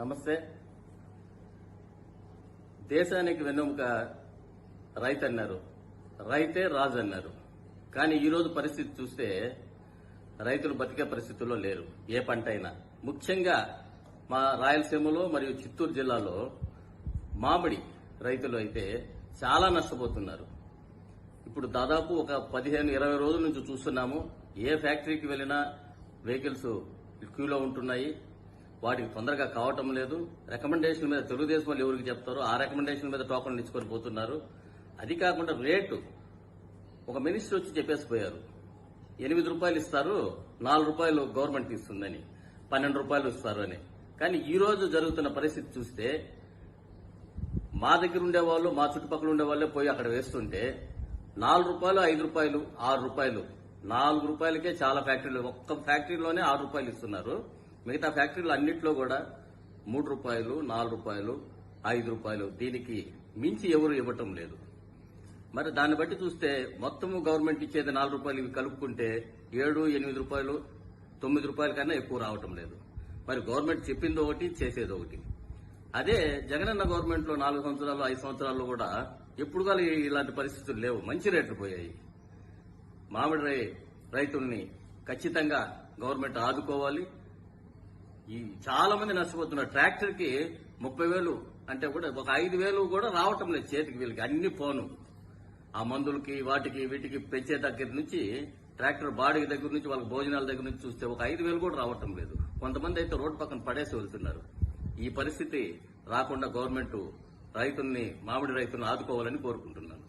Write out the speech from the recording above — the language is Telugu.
నమస్తే. దేశానికి వెన్నెముక రైతు అన్నారు రైతే రాజు అన్నారు కానీ ఈ రోజు పరిస్థితి చూస్తే రైతులు బతికే పరిస్థితుల్లో లేరు. ఏ పంట అయినా. ముఖ్యంగా మా రాయలసీమలో మరియు చిత్తూరు జిల్లాలో మామిడి రైతులు అయితే చాలా నష్టపోతున్నారు. ఇప్పుడు దాదాపు ఒక పదిహేను ఇరవై రోజుల నుంచి చూస్తున్నాము. ఏ ఫ్యాక్టరీకి వెళ్ళినా వెహికల్స్ క్యూలో ఉంటున్నాయి. వాటికి తొందరగా కావటం లేదు. రికమెండేషన్ మీద తెలుగుదేశం వాళ్ళు ఎవరికి చెప్తారో ఆ రికమెండేషన్ మీద టోకన్లు ఇచ్చుకొని పోతున్నారు. అది కాకుండా రేటు. ఒక మినిస్టర్ వచ్చి చెప్పేసిపోయారు. ఎనిమిది రూపాయలు ఇస్తారు నాలుగు రూపాయలు గవర్నమెంట్ ఇస్తుందని పన్నెండు రూపాయలు ఇస్తారు అని. కానీ ఈ రోజు జరుగుతున్న పరిస్థితి చూస్తే మా దగ్గర ఉండేవాళ్ళు మా చుట్టుపక్కల ఉండేవాళ్ళే పోయి అక్కడ వేస్తుంటే నాలుగు రూపాయలు ఐదు రూపాయలు ఆరు రూపాయలు. నాలుగు రూపాయలకే చాలా ఫ్యాక్టరీలు ఒక్క ఫ్యాక్టరీలోనే ఆరు రూపాయలు ఇస్తున్నారు. మిగతా ఫ్యాక్టరీలు అన్నిట్లో కూడా మూడు రూపాయలు నాలుగు రూపాయలు ఐదు రూపాయలు దీనికి మించి ఎవరు ఇవ్వటం లేదు. మరి దాన్ని బట్టి చూస్తే మొత్తము గవర్నమెంట్ ఇచ్చేది నాలుగు రూపాయలు ఇవి కలుపుకుంటే ఏడు ఎనిమిది రూపాయలు తొమ్మిది రూపాయల కన్నా ఎక్కువ రావటం లేదు. మరి గవర్నమెంట్ చెప్పింది ఒకటి చేసేది ఒకటి. అదే జగనన్న గవర్నమెంట్లో నాలుగు సంవత్సరాలు ఐదు సంవత్సరాలు కూడా ఎప్పుడు కానీ ఇలాంటి పరిస్థితులు లేవు. మంచి రేట్లు పోయాయి. మామిడి రైతుల్ని ఖచ్చితంగా గవర్నమెంట్ ఆదుకోవాలి. Hmm. చాలా మంది నష్టపోతున్నారు. ట్రాక్టర్కి ముప్పై వేలు అంటే కూడా ఒక ఐదు వేలు కూడా రావటం లేదు చేతికి వీళ్ళకి. అన్ని పోను ఆ మందులకి వాటికి వీటికి పెంచే దగ్గర నుంచి ట్రాక్టర్ బాడీ దగ్గర నుంచి వాళ్ళ భోజనాల దగ్గర నుంచి చూస్తే ఒక ఐదు వేలు కూడా రావటం లేదు. కొంతమంది అయితే రోడ్డు పక్కన పడేసి వెళ్తున్నారు. ఈ పరిస్థితి రాకుండా గవర్నమెంట్ రైతుల్ని మామిడి రైతులను ఆదుకోవాలని కోరుకుంటున్నాను.